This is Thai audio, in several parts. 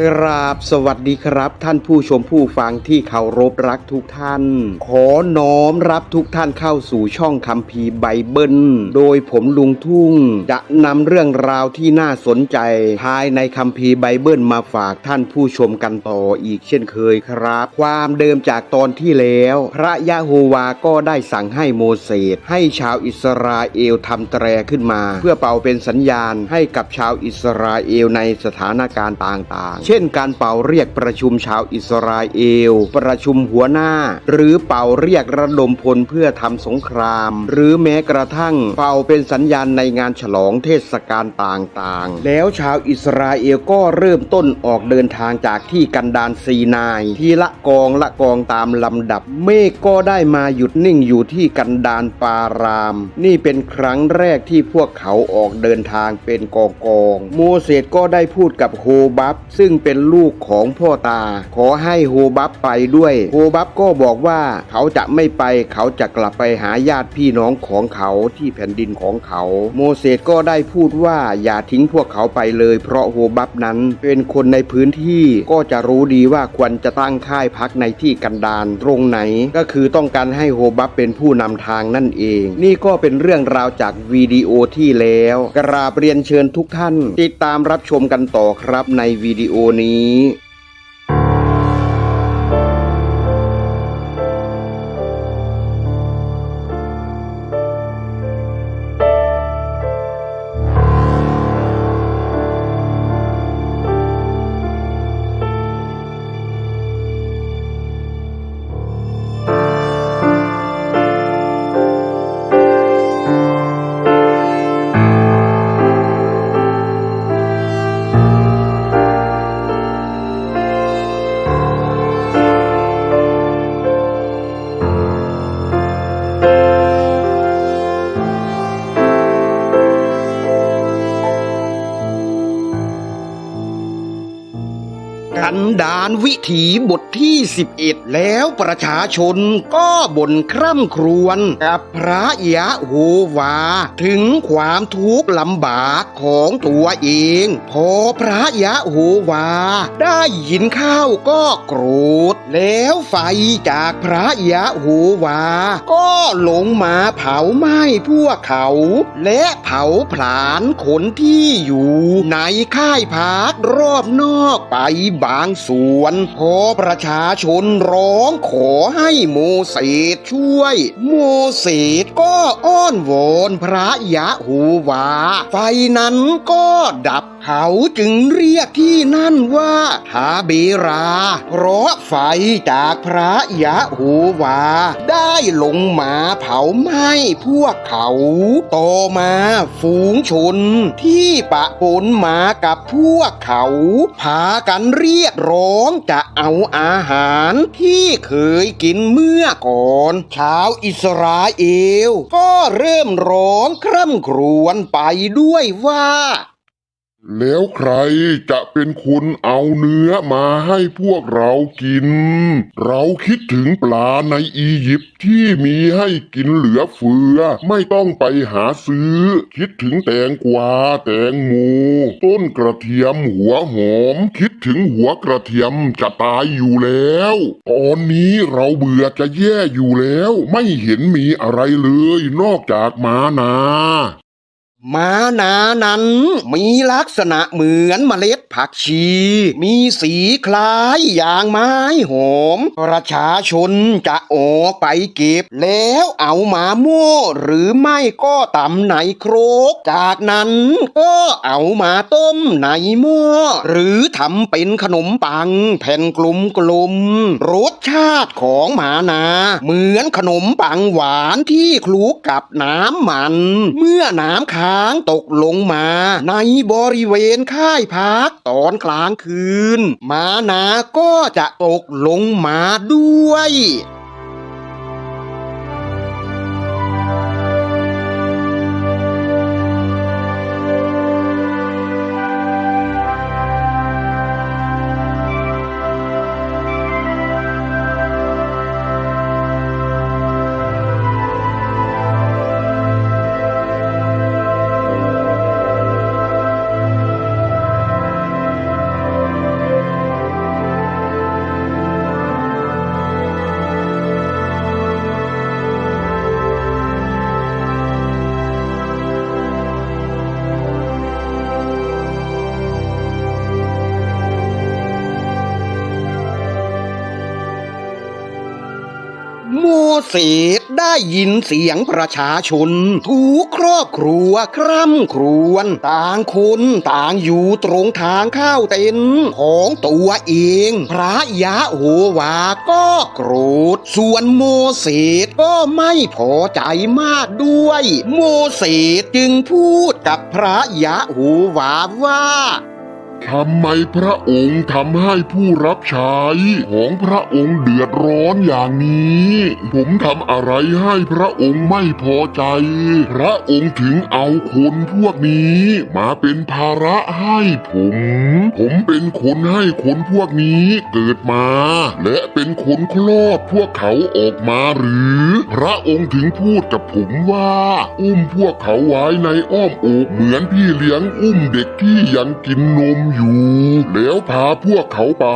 กราบสวัสดีครับ ท่านผู้ชมผู้ฟังที่เคารพรักทุกท่าน ขอน้อมรับทุกท่านเข้าสู่ช่องคัมภีร์ไบเบิลโดยผมลุงทุ่ง จะนำเรื่องราวที่น่าสนใจ ภายในคัมภีร์ไบเบิลมาฝากท่านผู้ชมกันต่ออีกเช่นเคยครับ ความเดิมจากตอนที่แล้ว พระยะโฮวาก็ได้สั่งให้โมเสสให้ชาวอิสราเอลทำแตรขึ้นมา เพื่อเป่าเป็นสัญญาณให้กับชาวอิสราเอลในสถานการณ์ต่างๆเช่นการเป่าเรียกประชุมชาวอิสราเอล ประชุมหัวหน้า หรือเป่าเรียกระดมพลเพื่อทำสงคราม หรือแม้กระทั่งเป่าเป็นสัญญาณในงานฉลองเทศกาลต่างๆ แล้วชาวอิสราเอลก็เริ่มต้นออกเดินทางจากที่กันดานซีนาย ทีละกองละกองตามลำดับ เมฆก็ได้มาหยุดนิ่งอยู่ที่กันดานปาราม นี่เป็นครั้งแรกที่พวกเขาออกเดินทางเป็นกองกอง โมเสสก็ได้พูดกับโฮบับซึ่งเป็นลูกของพ่อตา ขอให้โฮบับไปด้วยโฮบับก็บอกว่าเขาจะไม่ไปเขาจะกลับไปหาญาติพี่น้องของเขาที่แผ่นดินของเขา โมเสสก็ได้พูดว่าอย่าทิ้งพวกเขาไปเลย เพราะโฮบับนั้นเป็นคนในพื้นที่ก็จะรู้ดีว่าควรจะตั้งค่ายพักในที่กันดารตรงไหน ก็คือต้องการให้โฮบับเป็นผู้นำทางนั่นเอง นี่ก็เป็นเรื่องราวจากวิดีโอที่แล้ว กราบเรียนเชิญทุกท่าน ติดตามรับชมกันต่อครับในวิดีโอนี้ วิถีบทที่ 11 แล้วประชาชนก็บ่นคร่ำครวญกับพระยะโฮวา ถึงความทุกข์ลำบากของตัวเอง พอพระยะโฮวา ได้ยินข้าวก็โกรธ แล้วไฟจากพระยะโฮวา ก็ลงมาเผาไหม้พวกเขา และเผาผลาญคนที่อยู่ในค่ายพักรอบนอกไปบางส่วนนพอประชาชนร้องขอให้โมเสสช่วย โมเสสก็อ้อนวอนพระยะหูวา ไฟนั้นก็ดับ เขาจึงเรียกที่นั่นว่าทาเบรา เพราะไฟจากพระยะโฮวา ได้ลงมาเผาไหม้พวกเขา ต่อมาฝูงชนที่ปะปนมากับพวกเขา พากันเรียกร้องจะเอาอาหารที่เคยกินเมื่อก่อนชาวอิสราเอล ก็เริ่มร้องคร่ำครวญไปด้วยว่า แล้วใครจะเป็นคนเอาเนื้อมาให้พวกเรากิน เราคิดถึงปลาในอียิปต์ที่มีให้กินเหลือเฟือ ไม่ต้องไปหาซื้อ คิดถึงแตงกวาแตงโมต้นกระเทียมหัวหอม คิดถึงหัวกระเทียมจะตายอยู่แล้ว ตอนนี้เราเบื่อจะแย่อยู่แล้ว ไม่เห็นมีอะไรเลย นอกจากมานา ม้านานั้น มีลักษณะเหมือนเมล็ดผักชี มีสีคล้ายอย่างไม้หอม ประชาชนจะออกไปเก็บ แล้วเอามาโม่หรือไม่ก็ตำในโครก จากนั้นก็เอามาต้มในหม้อหรือทำเป็นขนมปัง แผ่นกลมๆรสชาติของหมานา เหมือนขนมปังหวานที่คลุกกับน้ำมัน เมื่อน้ำค้างตกลงมา ในบริเวณค่ายพักตอนกลางคืนมานาก็จะตกลงมาด้วย เสสได้ยินเสียงประชาชน ทุกครอบครัวคร่ำครวญต่างคนต่างอยู่ตรงทางเข้าเต็นของตัวเอง พระยะโหวาก็โกรธ ส่วนโมเสสก็ไม่พอใจมากด้วย โมเสสจึงพูดกับพระยะโหวาว่า ทำไมพระองค์ทำให้ผู้รับใช้ของพระองค์เดือดร้อนอย่างนี้ ผมทำอะไรให้พระองค์ไม่พอใจ พระองค์ถึงเอาคนพวกนี้มาเป็นภาระให้ผม ผมเป็นคนให้คนพวกนี้เกิดมา และเป็นคนคลอดพวกเขาออกมาหรือ พระองค์ถึงพูดกับผมว่า อุ้มพวกเขาไว้ในอ้อมอกเหมือนพี่เลี้ยงอุ้มเด็กที่ยังกินนมอยู่ แล้วพาพวกเขาไป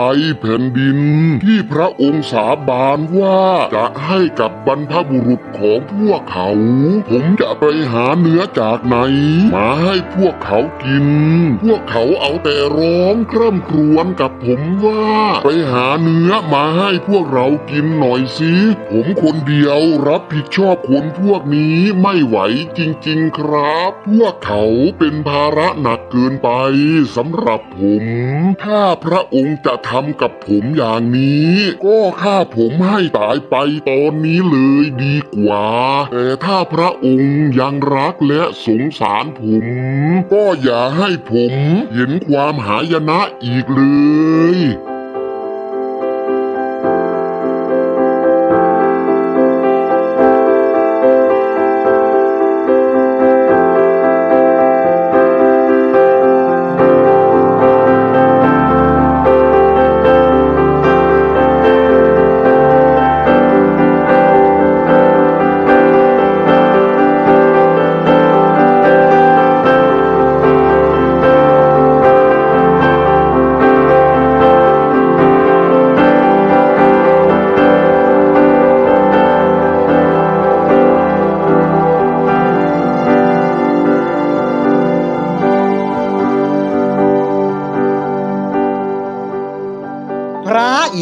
แผ่นดิน ที่พระองค์สาบานว่าจะให้กับบรรพบุรุษของพวกเขา ผมจะไปหาเนื้อจากไหน มาให้พวกเขากิน พวกเขาเอาแต่ร้องคร่ำครวญกับผมว่า ไปหาเนื้อมาให้พวกเรากินหน่อยสิผมคนเดียวรับผิดชอบคนพวกนี้ไม่ไหวจริงๆครับ พวกเขาเป็นภาระหนักเกินไปสำหรับผม ถ้าพระองค์จะทำกับผมอย่างนี้ ก็ฆ่าผมให้ตายไปตอนนี้เลยดีกว่า แต่ถ้าพระองค์ยังรักและสงสารผม ก็อย่าให้ผมเห็นความหายนะอีกเลย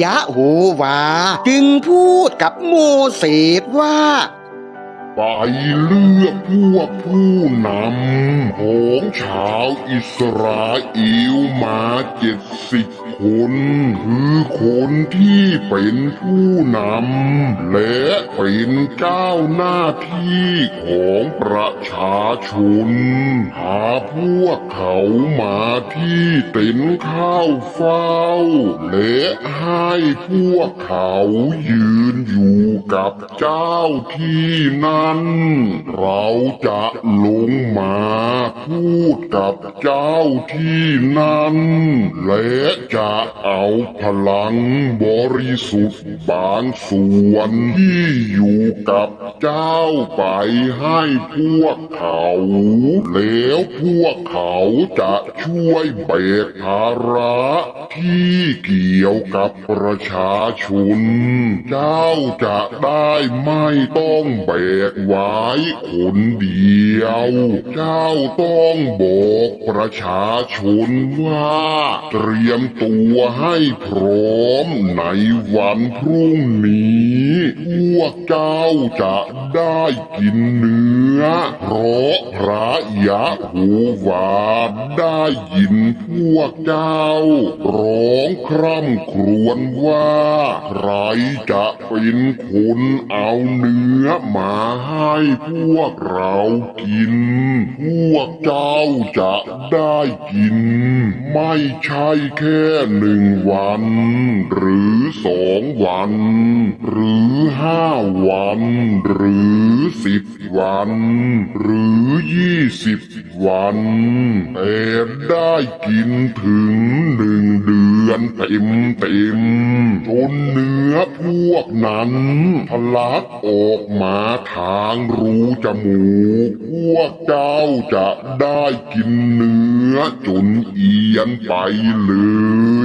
ยะโหวา จึงพูดกับโมเสสว่า ไปเลือกพวกผู้นำของชาวอิสราเอลมาเจ็ดสิบ คนคือคนที่เป็นผู้นำและเป็นเจ้าหน้าที่ของประชาชน หาพวกเขามาที่เต็นข้าวเฝ้า และให้พวกเขายืนอยู่ กับเจ้าที่นั่นเราจะลงมาพูดกับเจ้าที่นั่นและจะเอาพลังบริสุทธิ์บางส่วนที่อยู่กับเจ้าไปให้พวกเขา แล้วพวกเขาจะช่วยแบกภาระที่เกี่ยวกับประชาชน เจ้าจะได้ไม่ต้องแบกไว้คนเดียว เจ้าต้องบอกประชาชนว่า เตรียมตัวให้พร้อมในวันพรุ่งนี้พวกเจ้าจะได้กินเนื้อ เพราะพระยะโหวาได้ยินพวกเจ้า ร้องคร่ำครวญว่า ใครจะเป็นคนเอาเนื้อมาให้พวกเรากิน พวกเจ้าจะได้กิน ไม่ใช่แค่หนึ่งวัน หรือสองวัน หรือห้าวัน หรือสิบ วัน หรือยี่สิบวันแต่ได้กินถึงหนึ่งเดือนเต็มเต็มจนเนื้อพวกนั้นทะลักออกมาทางรูจมูก พวกเจ้าจะได้กินเนื้อจนเอียนไปเล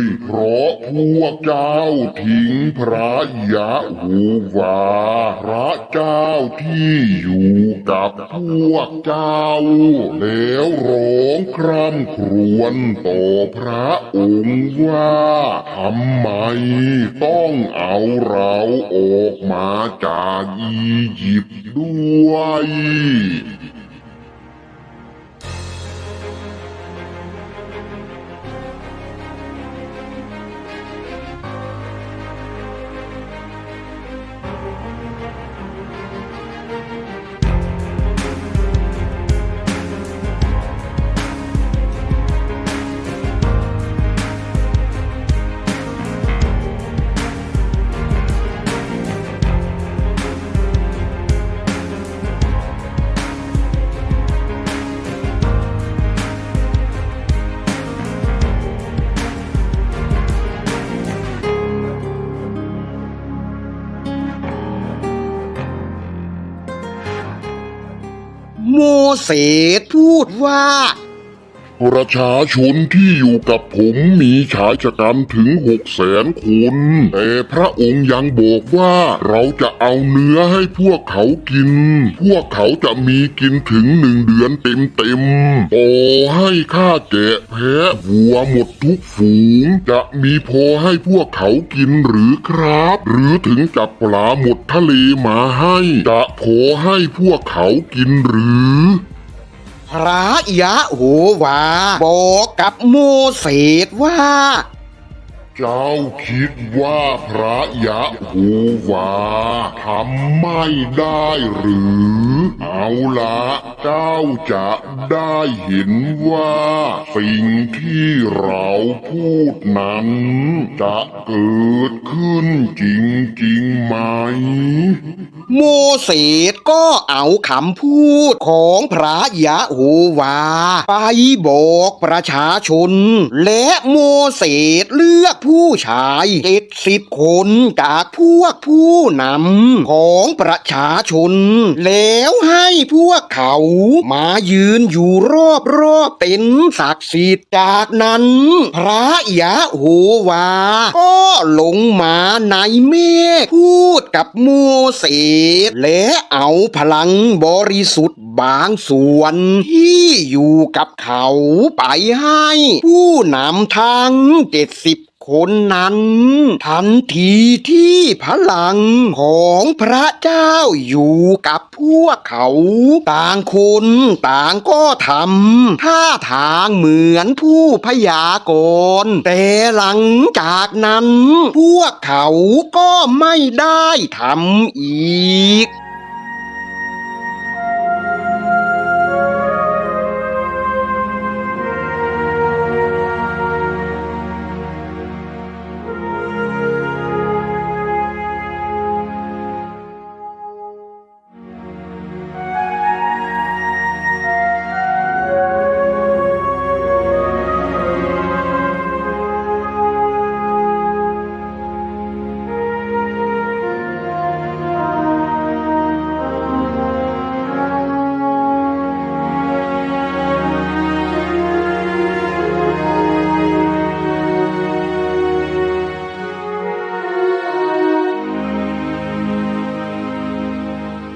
ย เพราะพวกเจ้าทิ้งพระยะหูวา พระเจ้าที่อยู่กับพวกเจ้า แล้วร้องคร่ำครวญต่อพระองค์ว่าทำไมต้องเอาเราออกมาจากอียิปต์ด้วย เสสพูดว่า ประชาชนที่อยู่กับผมมีชายชะกันถึงหกแสนคนแต่พระองค์ยังบอกว่าเราจะเอาเนื้อให้พวกเขากิน พวกเขาจะมีกินถึงหนึ่งเดือนเต็มๆต่อให้ข้าแกะแพะวัวหมดทุกฝูง จะมีพอให้พวกเขากินหรือครับ หรือถึงจับปลาหมดทะเลมาให้ จะพอให้พวกเขากินหรือ พระยะโหวาบอกกับโมเสสว่า เจ้าคิดว่าพระยะโฮวาทำไม่ได้หรือ เอาละเจ้าจะได้เห็นว่า สิ่งที่เราพูดนั้น จะเกิดขึ้นจริงๆไหม โมเสสก็เอาคำพูดของพระยะโฮวา ไปบอกประชาชน และโมเสสเลือกผู้ผู้ชายเจ็ดสิบคนจากพวกผู้นำของประชาชน แล้วให้พวกเขามายืนอยู่รอบรอบเป็นศักดิ์สิทธิ์จากนั้น พระยะโฮวา ก็ลงมาในเมฆพูดกับโมเสสและเอาพลังบริสุทธิ์บางส่วนที่อยู่กับเขาไปให้ผู้นำทั้งเจ็ดสิบ คนนั้น ทันทีที่พลังของพระเจ้าอยู่กับพวกเขา ต่างคนต่างก็ทำท่าทางเหมือนผู้พยากรณ์แต่หลังจากนั้น พวกเขาก็ไม่ได้ทำอีก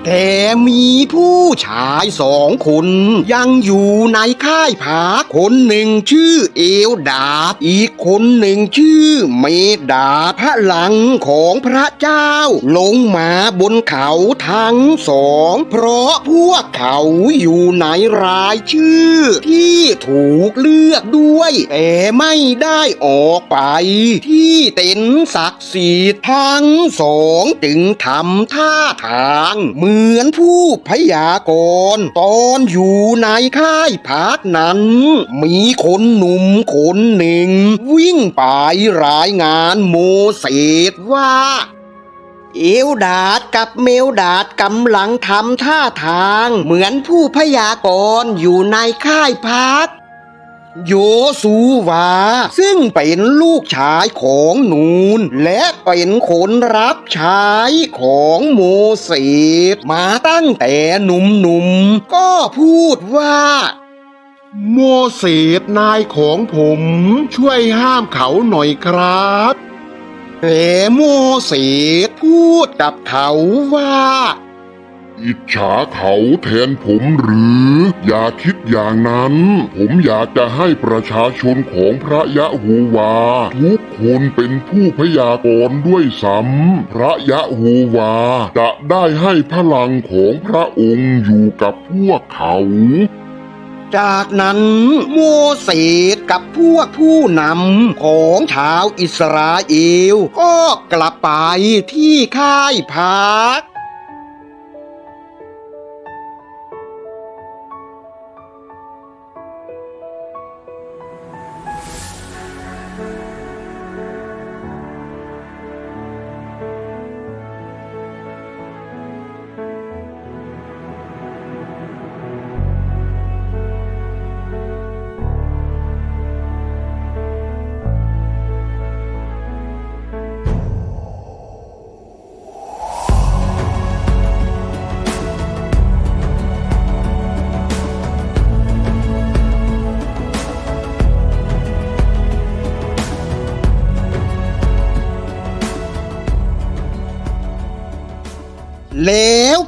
แต่มีผู้ชายสองคน ยังอยู่ในค่ายผาคนหนึ่งชื่อเอวดาบ อีกคนหนึ่งชื่อเมดาบพลังของพระเจ้า ลงมาบนเขาทั้งสอง เพราะพวกเขาอยู่ในรายชื่อ ที่ถูกเลือกด้วย แต่ไม่ได้ออกไป ที่เต็นท์ศักดิ์สิทธิ์ทั้งสองจึงทำท่าทางเหมือนผู้พยากรณ์ตอนอยู่ในค่ายพักนั้น มีคนหนุ่มคนหนึ่ง วิ่งไปรายงานโมเสสว่าเอวดาดกับเมลดาดกำลังทำท่าทาง เหมือนผู้พยากรณ์อยู่ในค่ายพัก โยสูวา ซึ่งเป็นลูกชายของนูน และเป็นคนรับใช้ของโมเสสมาตั้งแต่หนุ่มๆ ก็พูดว่าโมเสสนายของผมช่วยห้ามเขาหน่อยครับแต่โมเสสพูดกับเขาว่า อิจฉาเขาแทนผมหรือ อย่าคิดอย่างนั้น ผมอยากจะให้ประชาชนของพระยะฮูวา ทุกคนเป็นผู้พยากรณ์ด้วยซ้ำพระยะฮูวา จะได้ให้พลังของพระองค์อยู่กับพวกเขาจากนั้นโมเสสกับพวกผู้นำของชาวอิสราเอล ก็กลับไปที่ค่ายพัก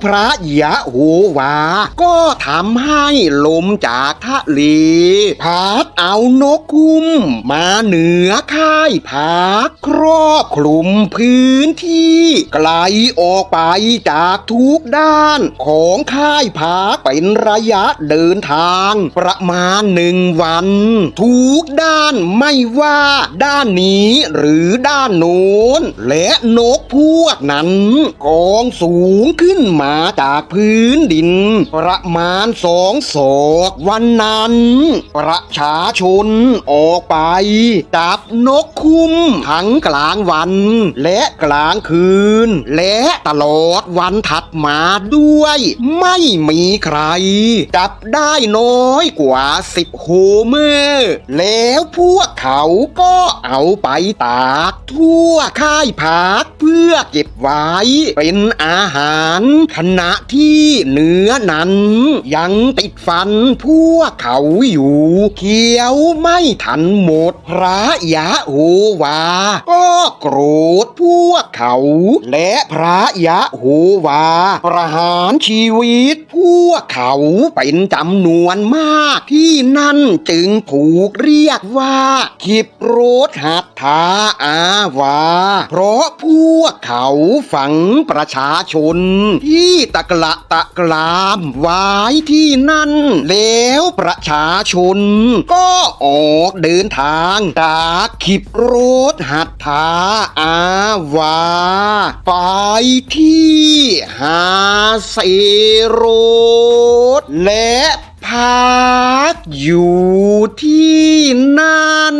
พระยะโฮวา ก็ทำให้ลมจากทะเลพัดเอานกคุ้ม มาเหนือค่ายพักครอบคลุมพื้นที่ ไกลออกไปจากทุกด้านของค่ายพักเป็นระยะเดินทาง ประมาณหนึ่งวัน ทุกด้านไม่ว่าด้านนี้หรือด้านโน้น และนกพวกนั้นกองสูงขึ้นมาจากพื้นดิน ประมาณสองศอกวันนั้น ประชาชนออกไป จับนกคุ้มทั้งกลางวัน และกลางคืน และตลอดวันถัดมาด้วย ไม่มีใคร จับได้น้อยกว่าสิบโฮเมอร์แล้วพวกเขาก็เอาไปตาก ทั่วค่ายพักเพื่อเก็บไว้ เป็นอาหารขณะที่เนื้อนั้น ยังติดฟันพวกเขาอยู่เคี้ยวไม่ทันหมด พระยะโฮวา ก็โกรธพวกเขา และพระยะโฮวา ประหารชีวิต พวกเขาเป็นจำนวนมากที่นั่นจึงถูกเรียกว่าขิบโรธหัตถาอาวา เพราะพวกเขาฝังประชาชนที่ตะกละตะกรามไว้ที่นั่น แล้วประชาชน ก็ออกเดินทางจากขิบรธหัตถาอาวา ไปที่หาเซโรดและพักอยู่ที่นั่น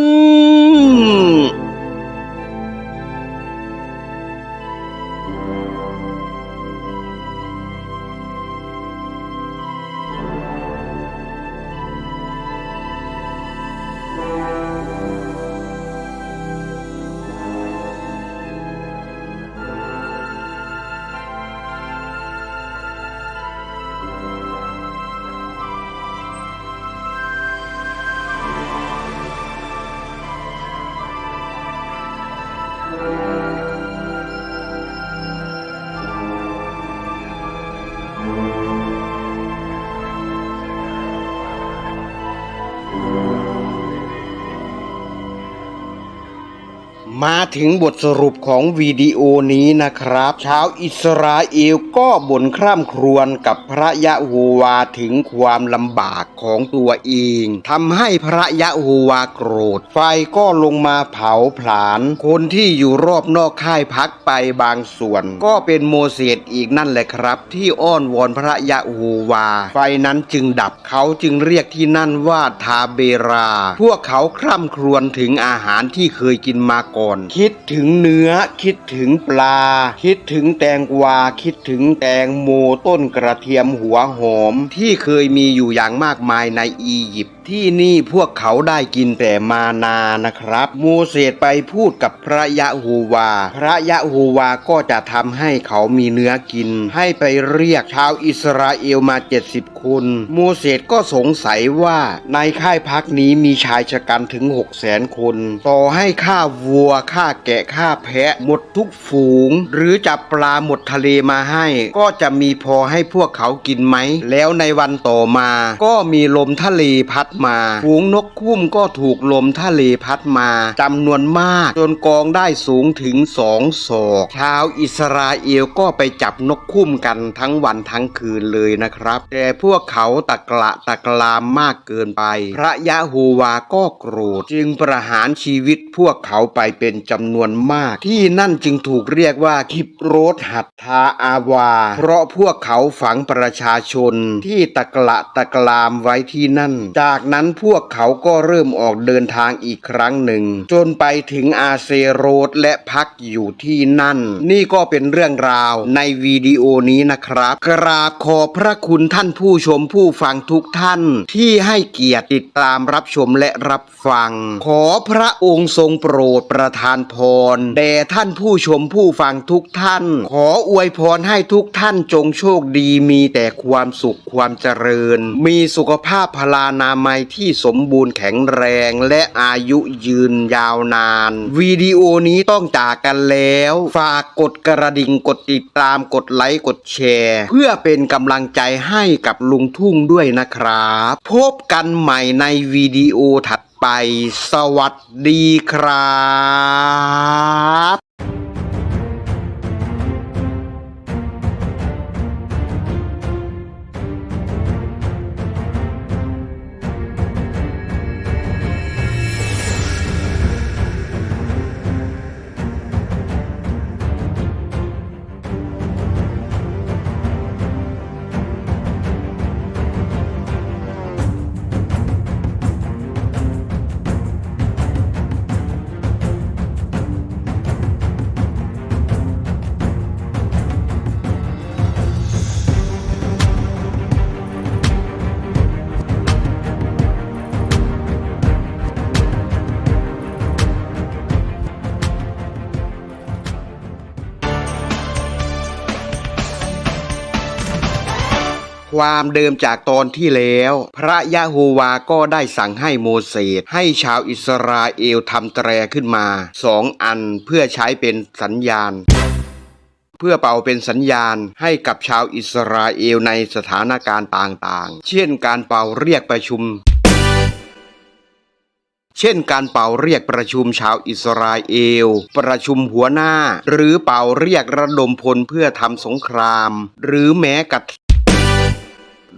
ถึงบทสรุปของวิดีโอนี้นะครับ ชาวอิสราเอลก็บ่นคร่ำครวญกับพระยะโฮวาถึงความลำบากของตัวเองทำให้พระยะโฮวาโกรธ ไฟก็ลงมาเผาผลาญคนที่อยู่รอบนอกค่ายพักไปบางส่วน ก็เป็นโมเสสอีกนั่นแหละครับ ที่อ้อนวอนพระยะโฮวา ไฟนั้นจึงดับเขาจึงเรียกที่นั่นว่าทาเบรา พวกเขาคร่ำครวญถึงอาหารที่เคยกินมาก่อนคิดถึงเนื้อ คิดถึงปลา คิดถึงแตงกวา คิดถึงแตงโมต้นกระเทียมหัวหอม ที่เคยมีอยู่อย่างมากมายในอียิปต์ ที่นี่พวกเขาได้กินแต่มานานะครับโมเสสไปพูดกับพระยะโฮวา พระยะโฮวาก็จะทำให้เขามีเนื้อกิน ให้ไปเรียกชาวอิสราเอลมา 70 คนโมเสสก็สงสัยว่าในค่ายพักนี้มีชายชะกันถึง6 0แสนคน ต่อให้ฆ่าวัวฆ่าแกะฆ่าแพะ หมดทุกฝูง หรือจับปลาหมดทะเลมาให้ ก็จะมีพอให้พวกเขากินไหม แล้วในวันต่อมา ก็มีลมทะเลพัดมา ฝูงนกคุ้มก็ถูกลมทะเลพัดมาจำนวนมาก จนกองได้สูงถึงสองศอก ชาวอิสราเอลก็ไปจับนกคุ้มกันทั้งวันทั้งคืนเลยนะครับ แต่พวกเขาตะกละตะกรามมากเกินไป พระยะโฮวาก็โกรธ จึงประหารชีวิตพวกเขาไปเป็นจำนวนมาก ที่นั่นจึงถูกเรียกว่าคิปโรธหัตถาอาวา เพราะพวกเขาฝังประชาชนที่ตะกละตะกรามไว้ที่นั่น จากนั้นพวกเขาก็เริ่มออกเดินทางอีกครั้งหนึ่ง จนไปถึงอาเซโรดและพักอยู่ที่นั่น นี่ก็เป็นเรื่องราวในวิดีโอนี้นะครับ กราบขอบพระคุณท่านผู้ชมผู้ฟังทุกท่าน ที่ให้เกียรติติดตามรับชมและรับฟัง ขอพระองค์ทรงโปรดประทานพรแด่ท่านผู้ชมผู้ฟังทุกท่าน ขออวยพรให้ทุกท่านจงโชคดีมีแต่ความสุขความเจริญ มีสุขภาพพลานามัยที่สมบูรณ์แข็งแรงและอายุยืนยาวนาน วิดีโอนี้ต้องจากกันแล้ว ฝากกดกระดิ่งกดติดตามกดไลค์กดแชร์ เพื่อเป็นกำลังใจให้กับลุงทุ่งด้วยนะครับ พบกันใหม่ในวิดีโอถัดไป สวัสดีครับ ความเดิมจากตอนที่แล้ว พระยะโฮวาก็ได้สั่งให้โมเสสให้ชาวอิสราเอลทำแตรขึ้นมาสองอันเพื่อใช้เป็นสัญญาณเพื่อเป่าเป็นสัญญาณให้กับชาวอิสราเอลในสถานการณ์ต่างๆ เช่นการเป่าเรียกประชุม เช่นการเป่าเรียกประชุมชาวอิสราเอล ประชุมหัวหน้า หรือเป่าเรียกระดมพลเพื่อทำสงคราม หรือแม้กระ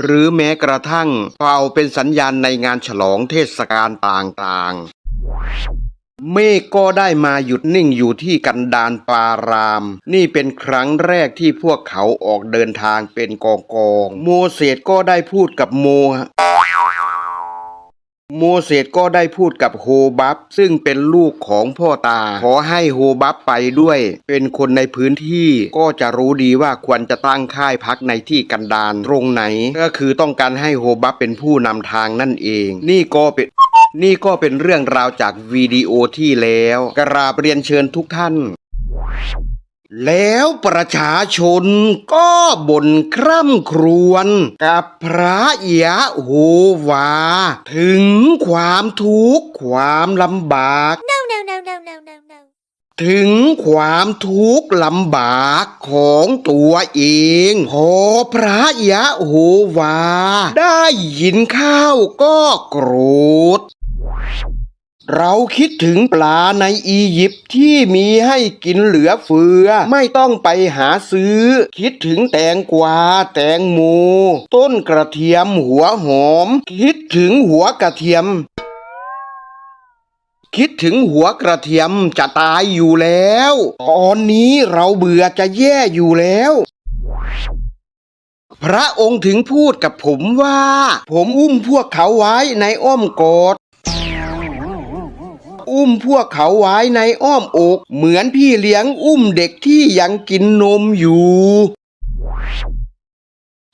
หรือแม้กระทั่งเป่าเป็นสัญญาณในงานฉลองเทศกาลต่างๆ เมฆก็ได้มาหยุดนิ่งอยู่ที่กันดานปาราม นี่เป็นครั้งแรกที่พวกเขาออกเดินทางเป็นกองกองๆโมเสสก็ได้พูดกับโม โมเสสก็ได้พูดกับโฮบับซึ่งเป็นลูกของพ่อตา ขอให้โฮบับไปด้วย เป็นคนในพื้นที่ก็จะรู้ดีว่าควรจะตั้งค่ายพักในที่กันดารตรงไหน ก็คือต้องการให้โฮบับเป็นผู้นำทางนั่นเอง นี่ก็เป็นนี่ก็เป็นเรื่องราวจากวิดีโอที่แล้ว กราบเรียนเชิญทุกท่าน แล้วประชาชนก็บ่นคร่ำครวญกับพระยะโฮวา ถึงความทุกข์ความลำบาก No, no, no, no, no, no, no. ถึงความทุกข์ลำบากของตัวเองพอพระยะโฮวา ได้ยินข้าวก็โกรธ เราคิดถึงปลาในอียิปต์ที่มีให้กินเหลือเฟือ ไม่ต้องไปหาซื้อ คิดถึงแตงกวา แตงโมต้นกระเทียมหัวหอม คิดถึงหัวกระเทียม คิดถึงหัวกระเทียมจะตายอยู่แล้ว ตอนนี้เราเบื่อจะแย่อยู่แล้วพระองค์ถึงพูดกับผมว่า ผมอุ้มพวกเขาไว้ในอ้อมกอด อุ้มพวกเขาไว้ในอ้อมอก เหมือนพี่เลี้ยงอุ้มเด็กที่ยังกินนมอยู่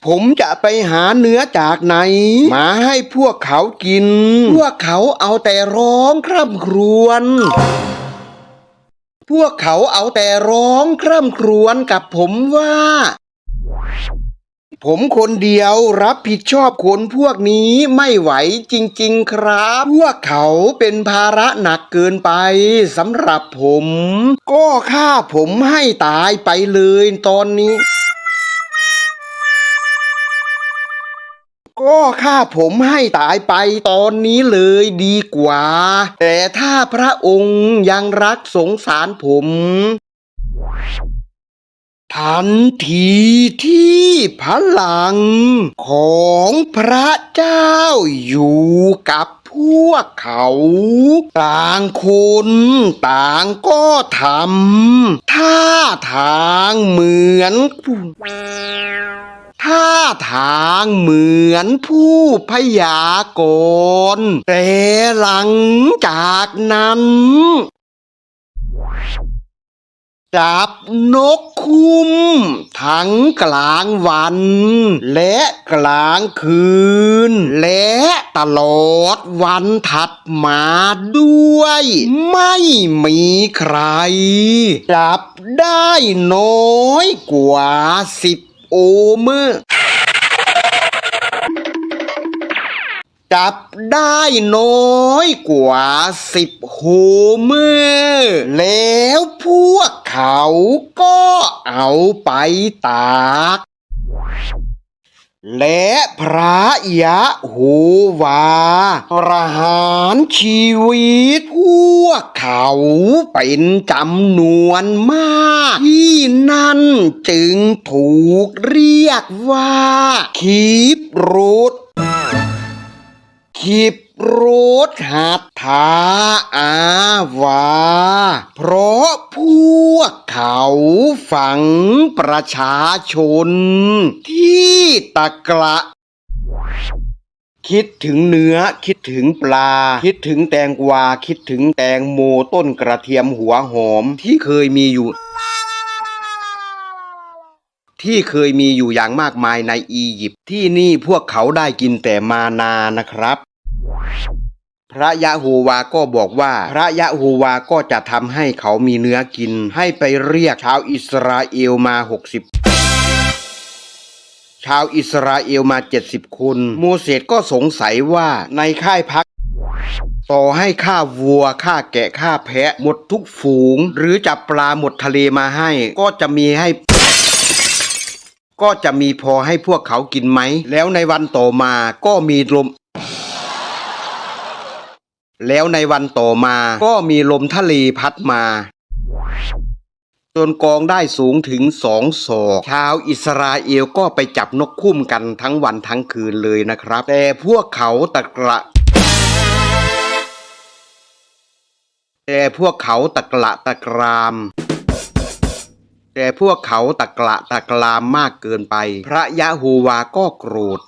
ผมจะไปหาเนื้อจากไหน มาให้พวกเขากิน พวกเขาเอาแต่ร้องคร่ำครวญพวกเขาเอาแต่ร้องคร่ำครวญกับผมว่า ผมคนเดียวรับผิดชอบคนพวกนี้ไม่ไหวจริงๆครับ พวกเขาเป็นภาระหนักเกินไปสำหรับผม ก็ฆ่าผมให้ตายไปเลยตอนนี้ ก็ฆ่าผมให้ตายไปตอนนี้เลยดีกว่า แต่ถ้าพระองค์ยังรักสงสารผม ทันทีที่พลังของพระเจ้าอยู่กับพวกเขา ต่างคนต่างก็ทำท่าทางเหมือนผู้ท่าทางเหมือนผู้พยากรณ์แต่หลังจากนั้น จับนกคุ้ม ทั้งกลางวัน และกลางคืน และตลอดวันถัดมาด้วย ไม่มีใคร จับได้น้อยกว่าสิบโอเมอร์ จับได้น้อยกว่าสิบโฮเมอแล้วพวกเขาก็เอาไปตาก และพระยะโหวาประหารชีวิต พวกเขาเป็นจำนวนมาก ที่นั่นจึงถูกเรียกว่าคีบรูท ขีบรถหัตถาอาวา เพราะพวกเขาฝังประชาชน ที่ตะกระคิดถึงเนื้อคิดถึงปลา คิดถึงแตงกวา คิดถึงแตงโมต้นกระเทียมหัวหอมที่เคยมีอยู่ ที่เคยมีอยู่อย่างมากมายในอียิปต์ที่นี่พวกเขาได้กินแต่มานานะครับ พระยะโฮวาก็บอกว่า พระยะโฮวาก็จะทำให้เขามีเนื้อกิน ให้ไปเรียกชาวอิสราเอลมาหกสิบชาวอิสราเอลมาเจ็ดสิบคน โมเสสก็สงสัยว่าในค่ายพัก ต่อให้ฆ่าวัวฆ่าแกะฆ่าแพะ หมดทุกฝูง หรือจับปลาหมดทะเลมาให้ ก็จะมีให้ก็จะมีพอให้พวกเขากินไหม แล้วในวันต่อมาก็มีลม แล้วในวันต่อมาก็มีลมทะเลพัดมา จนกองได้สูงถึงสองศอกชาวอิสราเอลก็ไปจับนกคุ้มกันทั้งวันทั้งคืนเลยนะครับ แต่พวกเขาตะกระแต่พวกเขาตะกละตะกราม แต่พวกเขาตะกละตะกรามมากเกินไป พระยะโฮวาก็โกรธ